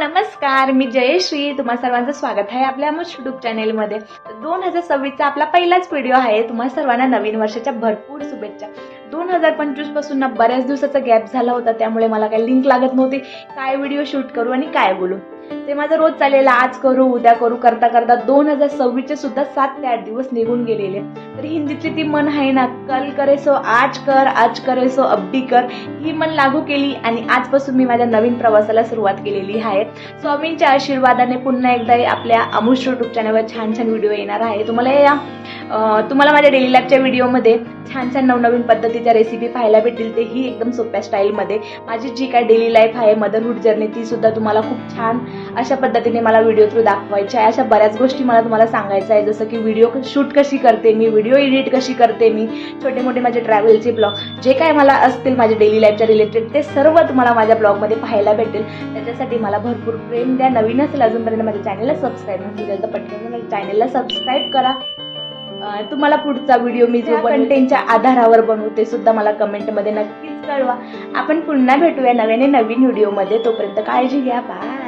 नमस्कार मी जयश्री. तुम्हा सर्वांचं स्वागत आहे आपल्या यूट्यूब युट्यूब चॅनेलमध्ये दोन हजार सव्वीसचा आपला पहिलाच व्हिडिओ आहे. तुम्हा सर्वांना नवीन वर्षाच्या भरपूर शुभेच्छा. दोन हजार पंचवीसपासून ना बऱ्याच दिवसाचा गॅप झाला होता त्यामुळे मला काही लिंक लागत नव्हती. काय व्हिडिओ शूट करू आणि काय बोलू? ते माझं रोज चाललेलं आज करू उद्या करू करता करता दोन हजार सव्वीसचे सुद्धा सात ते आठ दिवस निघून गेलेले. तर हिंदीतली ती मन आहे ना कल करे सो आज कर आज करे सो अब्बी कर ही मन लागू केली आणि आजपासून मी माझ्या नवीन प्रवासाला सुरुवात केलेली आहे. स्वामींच्या आशीर्वादाने पुन्हा एकदा आपल्या अमुष युट्यूब चॅनलवर छान छान व्हिडिओ येणार आहे. तुम्हाला या तुम्हाला माझ्या डेली लाईफच्या व्हिडिओमध्ये छान छान नवनवीन पद्धतीच्या रेसिपी पाहायला भेटतील तेही एकदम सोप्या स्टाईलमध्ये माझी जी काय डेली लाईफ आहे मदरहूड जर्नी ती सुद्धा तुम्हाला खूप छान अशा पद्धतीने मला व्हिडिओ थ्रू दाखवायच्या आहे. अशा बऱ्याच गोष्टी मला तुम्हाला सांगायचं आहे. जसं की व्हिडिओ शूट कशी करते मी व्हिडिओ एडिट कशी करते मी छोटे मोठे माझे ट्रॅव्हलचे ब्लॉग जे काय मला असतील माझ्या डेली लाईफच्या रिलेटेड ते सर्व तुम्हाला माझ्या ब्लॉगमध्ये पाहायला भेटेल त्याच्यासाठी मला भरपूर प्रेम द्या. नवीन असेल अजूनपर्यंत माझ्या चॅनलला सबस्क्राईब नसेल तर पटकन माझ्या चॅनलला सबस्क्राईब करा. तुम्हाला पुढचा व्हिडिओ मी जो कंटेंटच्या आधारावर बनवू ते सुद्धा मला कमेंटमध्ये नक्कीच कळवा. आपण पुन्हा भेटूया नव्याने नवीन व्हिडिओमध्ये तोपर्यंत काळजी घ्या. बाय